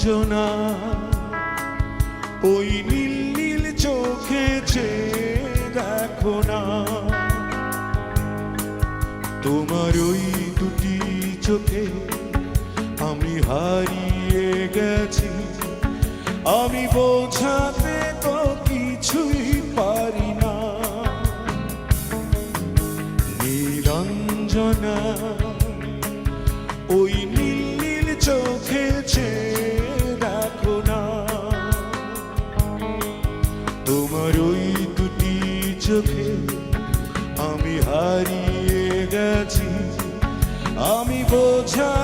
নীলাঞ্জনা ওই নীল নীল চোখে চেয়ে দেখো না। তোমার ওই দুটি চোখে আমি হারিয়ে গেছি। আমি বোঝাতে তো কিছুই পারি না। নীলাঞ্জনা আমি বোঝাতে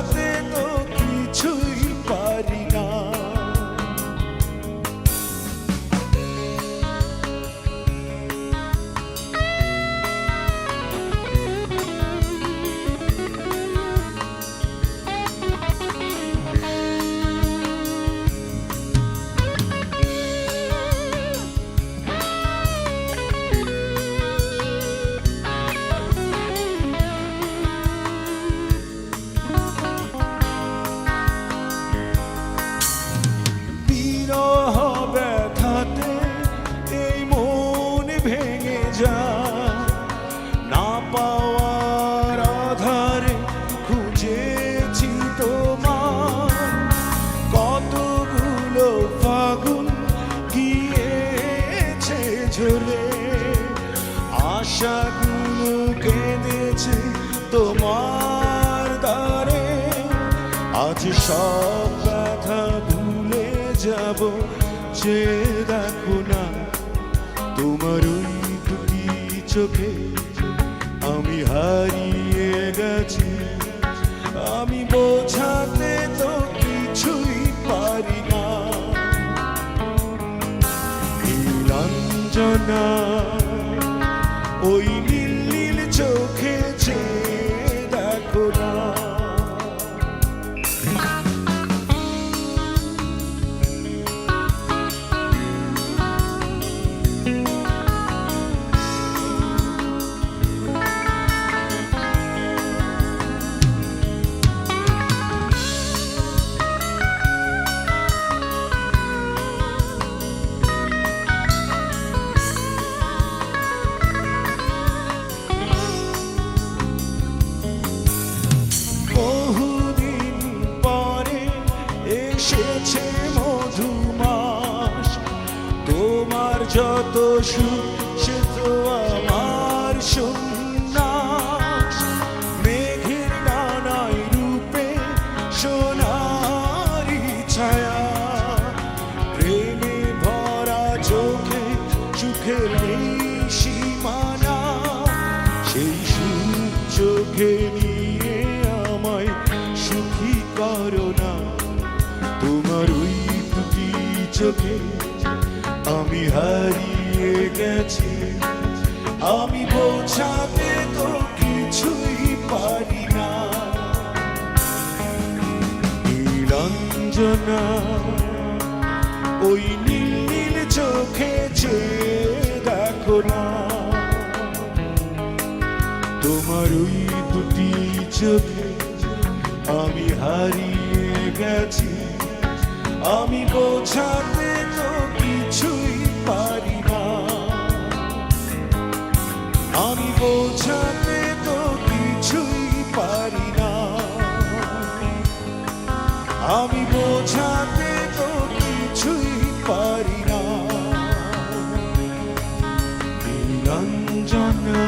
ঝরে আশাগুলো কেঁদেছে তোমার দ্বারে। আজ সব ব্যথা ভুলে যাব, যে দেখো না, তোমার ওই দুটি চোখে আমি হারিয়ে গেছি। আমি বোঝাতে তো কিছুই পারি না। নীলাঞ্জনা ওই এসেছে মধুমাস। তোমার যত সুখ, সে তো আমার মেঘের ছায়া। ভরা চোখে সেই সুখ চোখে নিয়ে আমায় সুখী করো। চোখে, আমি হারিয়ে গেছি। আমি বোঝাতে তো কিছুই পারি না। নীলাঞ্জনা ওই নীল নীল চোখে চেয়ে দেখো না। তোমার ওই দুটি চোখে আমি হারিয়ে গেছি। আমি বোঝাতে তো কিছুই পারি না। আমি বোঝাতে তো কিছুই পারি না। আমি বোঝাতে তো কিছুই পারি না। নীলাঞ্জনা